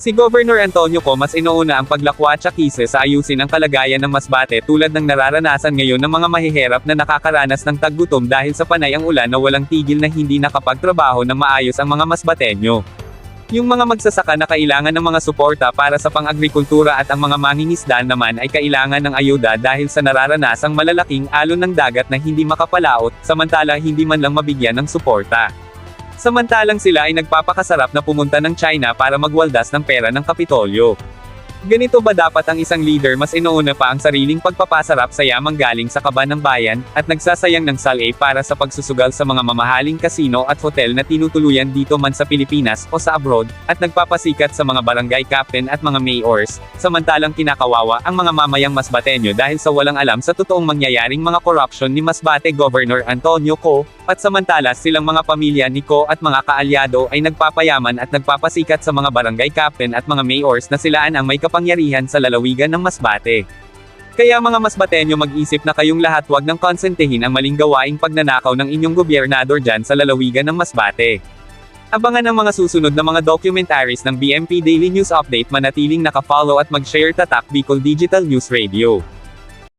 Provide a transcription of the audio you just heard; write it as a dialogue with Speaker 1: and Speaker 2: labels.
Speaker 1: Si Governor Antonio Co mas inuuna ang paglakwatsa kise sa ayusin ang kalagayan ng Masbate tulad ng nararanasan ngayon ng mga mahihirap na nakakaranas ng taggutom dahil sa panay ang ulan na walang tigil na hindi nakapagtrabaho ng maayos ang mga Masbateño. Yung mga magsasaka na kailangan ng mga suporta para sa pang-agrikultura at ang mga mangingisda naman ay kailangan ng ayuda dahil sa nararanasang malalaking alon ng dagat na hindi makapalaot, samantala hindi man lang mabigyan ng suporta. Samantalang sila ay nagpapakasarap na pumunta ng China para magwaldas ng pera ng Kapitolyo. Ganito ba dapat ang isang leader mas inuuna pa ang sariling pagpapasarap sa yamang galing sa kaban ng bayan, at nagsasayang ng SALA para sa pagsusugal sa mga mamahaling kasino at hotel na tinutuluyan dito man sa Pilipinas o sa abroad, at nagpapasikat sa mga barangay captain at mga mayors, samantalang kinakawawa ang mga mamayang Masbateño dahil sa walang alam sa totoong mangyayaring mga corruption ni Masbate Governor Antonio Co, at samantala silang mga pamilya ni Co at mga kaalyado ay nagpapayaman at nagpapasikat sa mga barangay captain at mga mayors na silaan ang may kapangyarihan sa lalawigan ng Masbate. Kaya mga Masbateño mag-isip na kayong lahat wag nang konsentihin ang maling gawaing pagnanakaw ng inyong gobyernador dyan sa lalawigan ng Masbate. Abangan ang mga susunod na mga documentaries ng BMP Daily News Update manatiling nakafollow at mag-share tatak Bicol Digital News Radio.